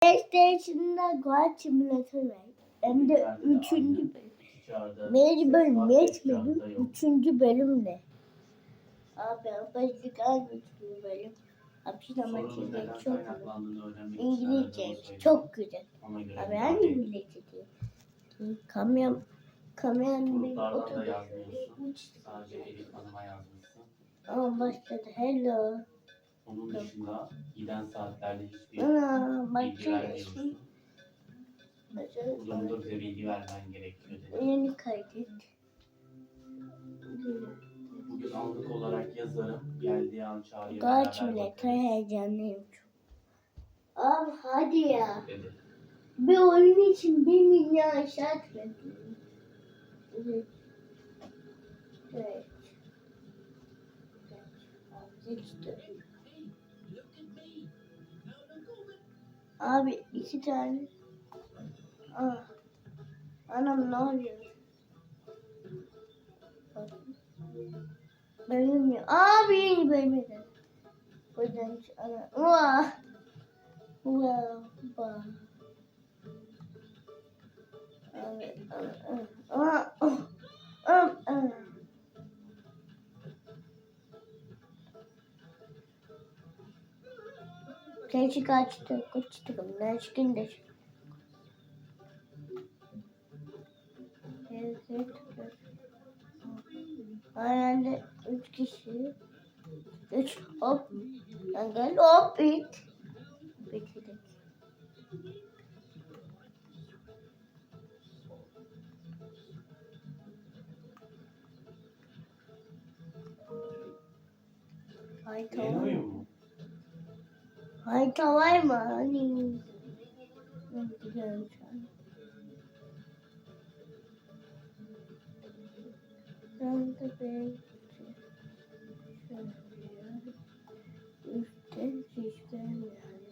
PlayStation'da Goat Simulator var. Hem de üçüncü bölüm. Birinci bölüm yetmedi. Üçüncü bölüm de. Abi başlık en üçüncü bölüm. Hapis ama çizmek çok güzel. İngilizce çok güzel. Abi hangi İngilizce diyor? Kamyon. Sadece Elif Hanım'a yazmışsın. Ama başladı. Hello. Onun dışında giden saatlerde hiçbir Ana bilgi vermiyorsun. Bu durumda bize bilgi vermen gerekiyor dedi. yeni kaydet. Bugün anlık olarak yazarım. Geldiği an çağırıyor. Kaç millet heyecanlıyım çok. Abi hadi ya. Dedi. Bir oyun için bir milyon şart bekliyorum. Evet. Evet. Abi seçtim. Abi iki tane. Ah. Anam ne oluyor? Benim ya. Abi yeni bölüme de. O yüzden hiç ana. Vah. Wow. Wow. Abi. Aa. Aa. Aa. Keşke kaçtı. Kaçtı. Ben çıkın da. Evet, evet, evet. Herhalde üç kişi. Üç hop. Lan gel hop bit. Bitirdik. Ay tamam. Ay tamam mı? Hani. Ben. Ben de. Şöyle. Üstte sistem yani.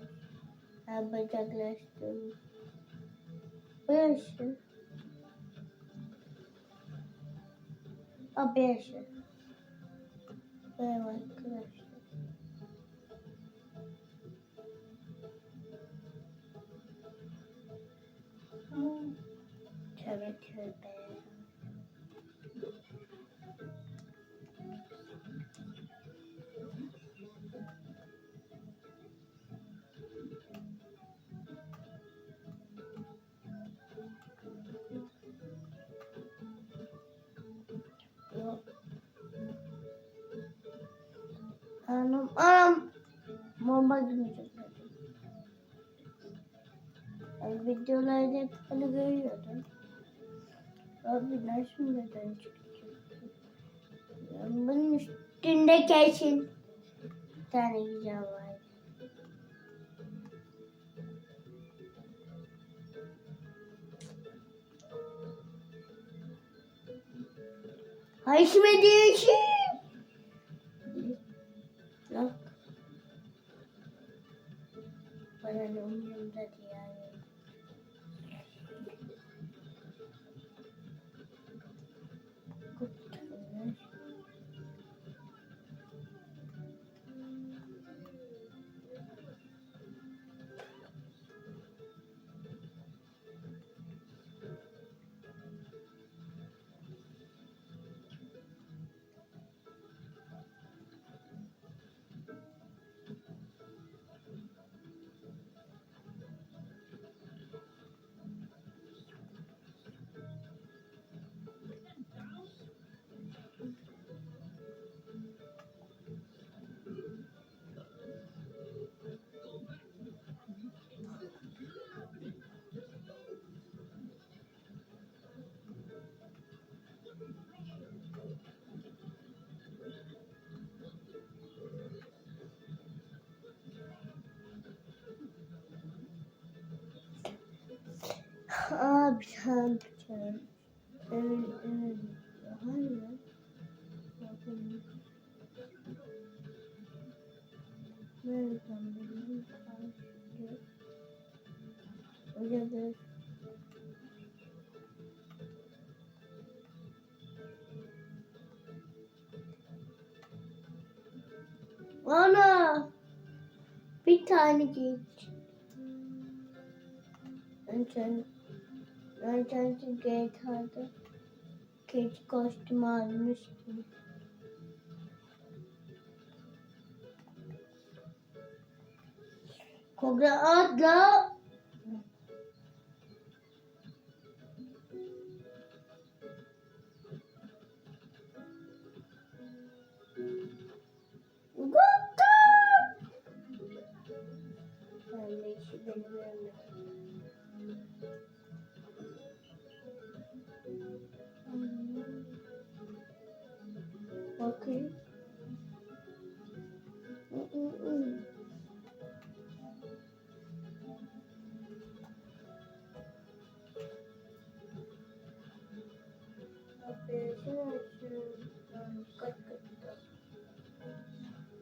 Ha bacaklaştım. Beşi. Ha beşi. Merhaba arkadaşlar. Tövbe tövbe. Anam, anam. Bomba dönecek. Videolarda hep böyle görüyordum. Abi nasıl neden? Yani bunun üstünde kesin bir tane güzel var. Haşmediği için. Yok. Abi sen sen. Evet evet. Hayır. Nereden bileyim? Karşı. Öyle bir Ana! Bir tane geç. Sen ben sensiz GTA'da keçi kostümü almıştım. Kobra atla.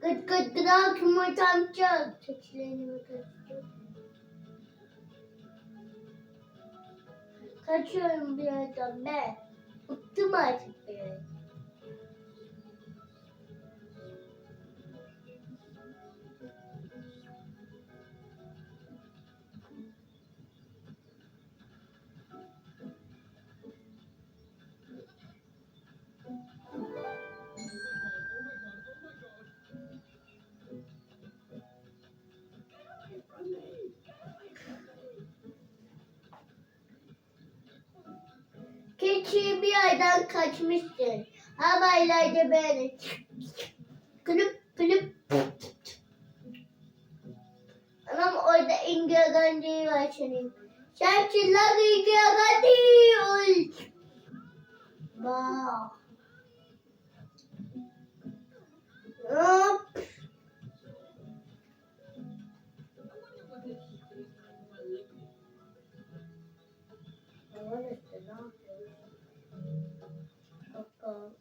Gıt gıt gıdak yumurtam çok. Saçlarını kaçtım. Kaçıyorum bir yerden ben. Bıktım artık bir yerden. Keçi bir yerden kaçmıştır. Haberlerde böyle kılıp kılıp Anam orada İngil Gandhi var senin. Şarkılar İngil Gandhi. Bak. Hop. Bakalım.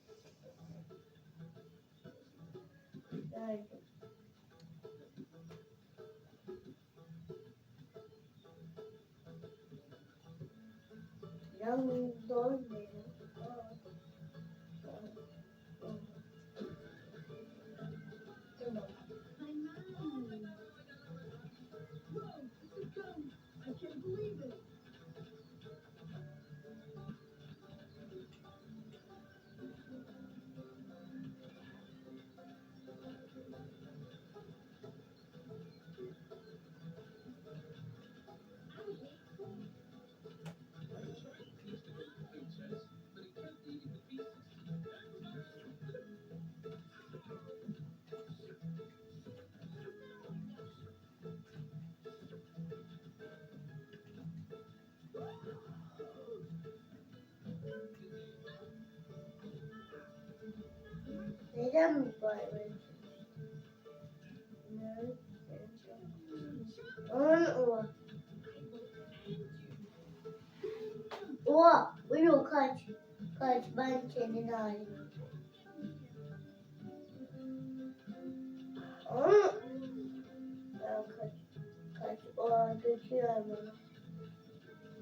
Bana.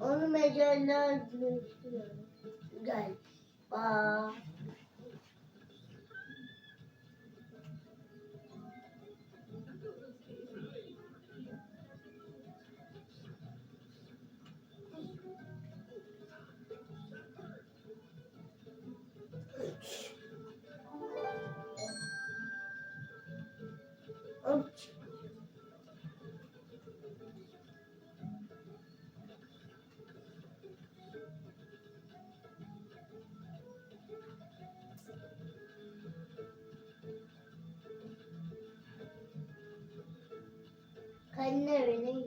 Onu mecella götürüyor. Gel. I ne bileyim.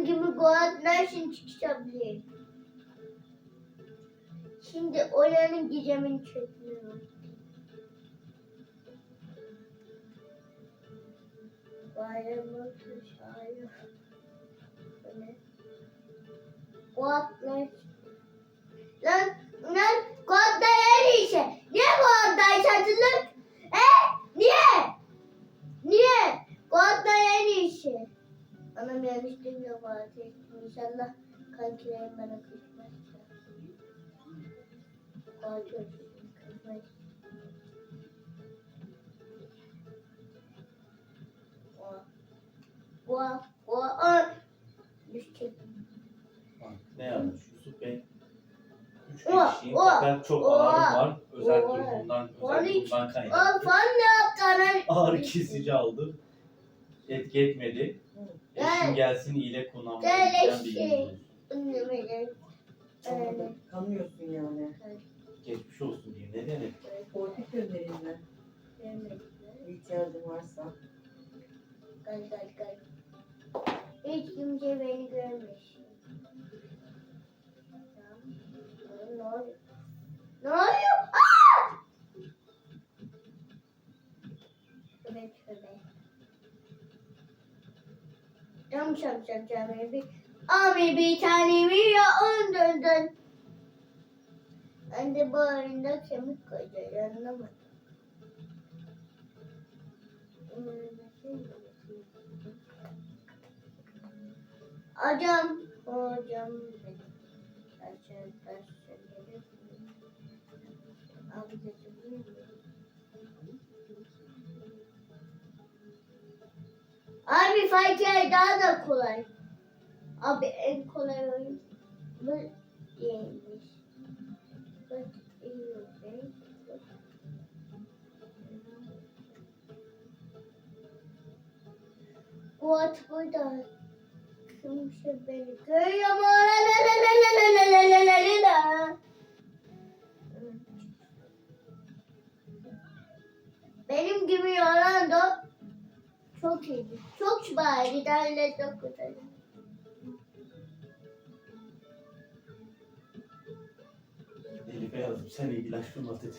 Rengimi koyarlar şimdi çıkabilir. Şimdi olanın gecemini çözüyorum. Bayramı kuşağıyla. Koyarlar. Lan, lan, koyarlar her işe. İnşallah kankilerim bana kızmaz. Goat kızmaz. Goat, Goat. Düşecek. Ne yazmış Yusuf Bey? Üç Oha, kişiyim oha, fakat çok oha, ağrım var. Özel oha. durumundan, özel durumdan kaynaklı. fan ne yaptı? Ağrı kesici aldım. Etki etmedi. Eşim gelsin ile bileceğim bir şey. Kanıyorsun yani. Geçmiş olsun diyeyim. Ne demek? Politik göndereyim? Bir ihtiyacın varsa. Gel gel gel. Hiç kimse beni görmüş. Ne oluyor? Ne oluyor? Aa! Tövbe tövbe. Cam cam cam cam bir. Abi bir tane mi ya on dön dön. Ben de bu oyunda kemik koyacağım anlamadım. Hocam, hocam benim. Kaçın, gelin. Abi geçebilir Abi Fighter daha da kolay. Abi en kolay oyun bu değilmiş. Bak iyi oyun. What burada? Kimse beni görüyor mu? Çok şibaydı. Derle güzel. Elif'e yazdım. Sen ilgilenme dedim.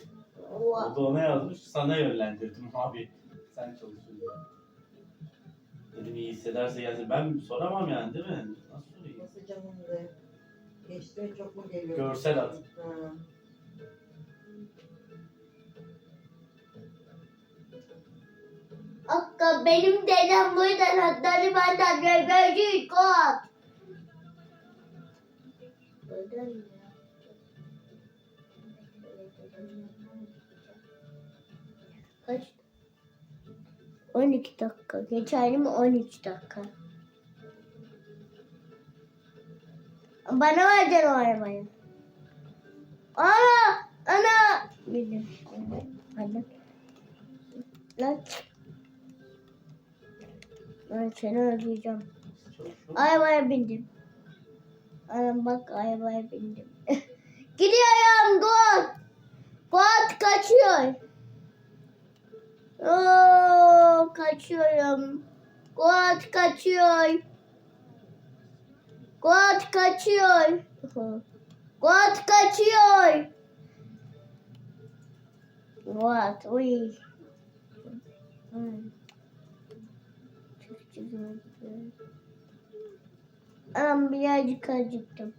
O Wow. da ona yazmış. Sana yönlendirdim abi. Sen çalışıyorsun. Dedim iyi hissederse yazın. Ben soramam yani değil mi? Nasıl sorayım? Nasıl canındı? Geçti çok mu geliyor? Görsel at. Ha. Akka benim dedem bu yüzden hatları benden rebeci kot. Kaç? 12 dakika. Geçerli mi 13 dakika? Bana verdin o arabayı. Ana! Ana! Bilmiyorum. Anne. Lan çık. Ben seni öldüreceğim. Arabaya bindim. Anam bak arabaya bindim. Gidiyorum Goat. Goat kaçıyor. Oo, kaçıyorum. Goat kaçıyor. Goat kaçıyor. Goat kaçıyor. Goat uy. Hmm. Anam birazcık acıktım.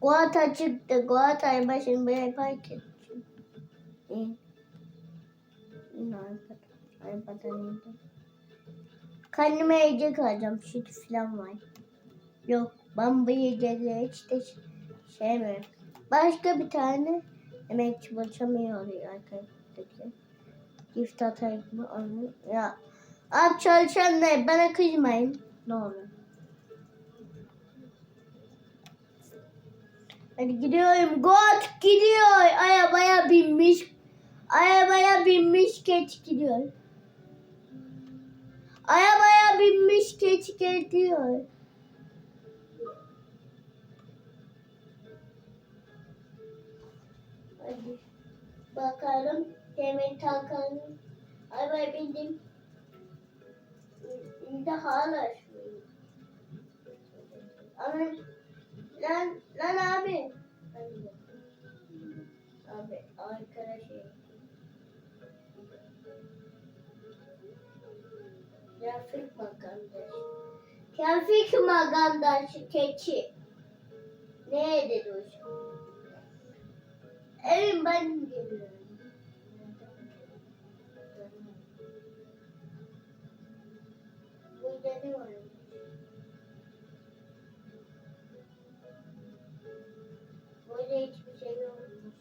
Guata çıktı. Guata'yı başını buraya park ettim. İyi. Kendime yiyecek alacağım. Süt falan var. Yok. Ben bu yiyecekleri hiç de sevmiyorum. Başka bir tane emekçi başamıyor oluyor arkadaşlar. Gift atayım mı? Ya. Abi çalışanlar bana kızmayın. Ne olur. Hadi gidiyorum. Got gidiyor. Arabaya binmiş. Arabaya binmiş geç gidiyor. Arabaya binmiş geç gidiyor. Hadi bakalım. Hemen takalım. Arabaya bindim. Bir de. Lan, lan, abi. Abi arkadaş şey. Trafik makamdaşı. Trafik makamdaşı keçi. Ne dedi şey? Evim ben geliyorum. Var? Burada hiçbir şey yokmuş.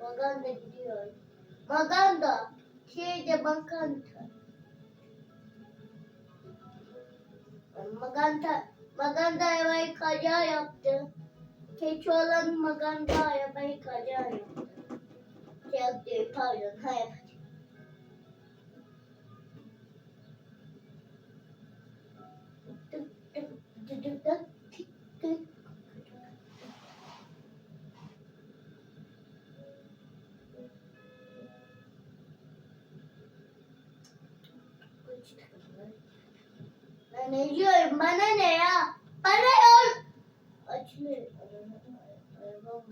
Maganda gidiyor. Maganda. Şeyde Maganda. Maganda. Maganda arabayı kaza yaptı. Keçi olan Maganda arabayı kaza yaptı. Şey yaptı, pardon, ha Ben ne diyorum? Bana ne ya? Bana yol. Açılıyor. Arabam.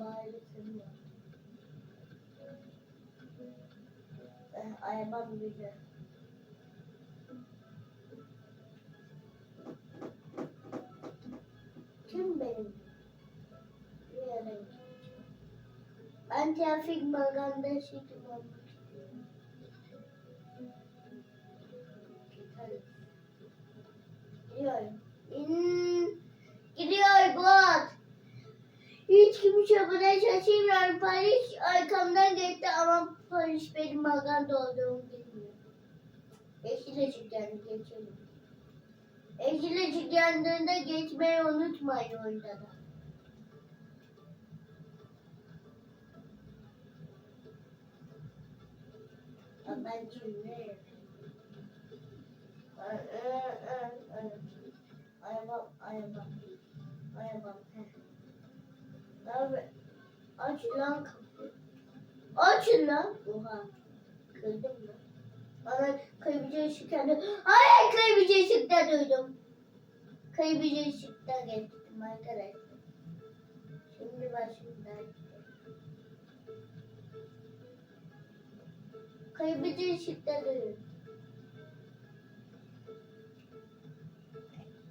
Ben arabam güzel. Benim? Ben trafik magandasıydım olmak istiyorum. Gidiyorum. Hmm, gidiyor. Hiç kimse buna şaşırmıyor. Paris arkamdan geçti ama Paris benim maganda olduğumu bilmiyor. Yandı geçelim. Işık yandığında geçmeyi unutmayın orada da. Ben yapayım? Ay, ay, ay, ay. Arabam. Arabam. heh. Abi, aç lan kapıyı. Açın lan. Oha. Kırdım mı? Bana kaybıcı ışıkta Hayır kaybıcı ışıkta duydum. Kaybıcı ışıkta geçtim arkadaşlar. Şimdi başımdan Kaybıcı ışıkta duydum.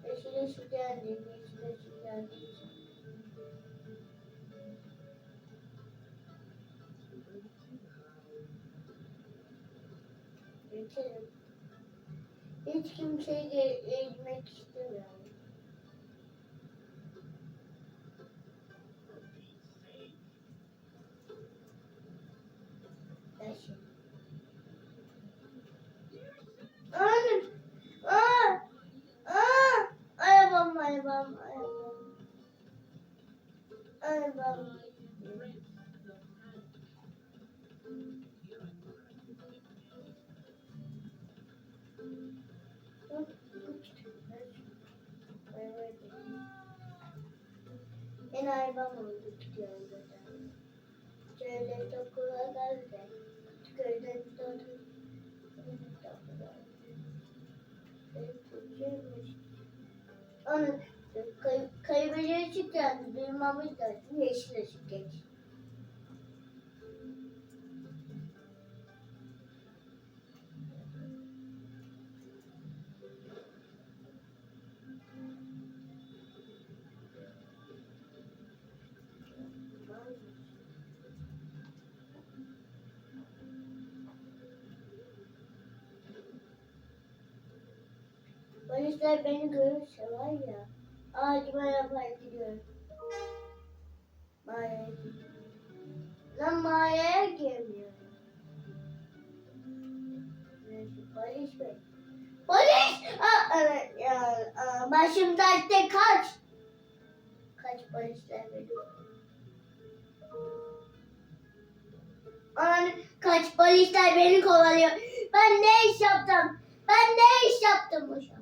Yeşil ışık geldi. Yeşil ışık geldi. Geçelim. Hiç kimseyi ge- ezmek istemiyorum. Kaybedici ışık geldi. Duymamız lazım. Yeşil ışık geç. Polisler beni görürse var ya. Ağacıma yapar gidiyorum. Mağaraya gidiyorum. Lan mağaraya girmiyorum. Polis bey. Polis! Aa, evet ya. Aa, başım dertte kaç. Kaç polisler beni. Aman kaç polisler beni kovalıyor. Ben ne iş yaptım? Ben ne iş yaptım hocam?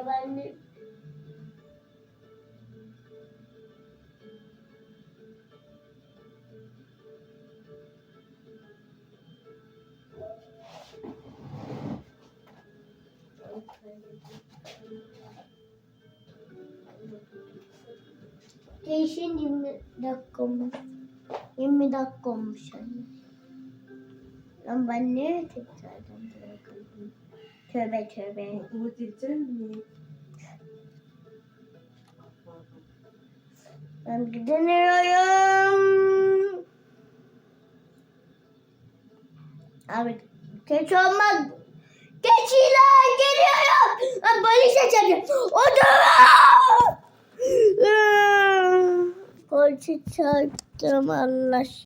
Babaannem Değişin 20 dakika olmuş. 20 dakika olmuş anne. Ama ben niye tekrardan Tövbe tövbe. Okula gidecek mi? Ben gidemiyorum. Abi geç olmaz. Geç ilan geliyorum. Ben polis açacağım. Otur. Polisi çarptım Allah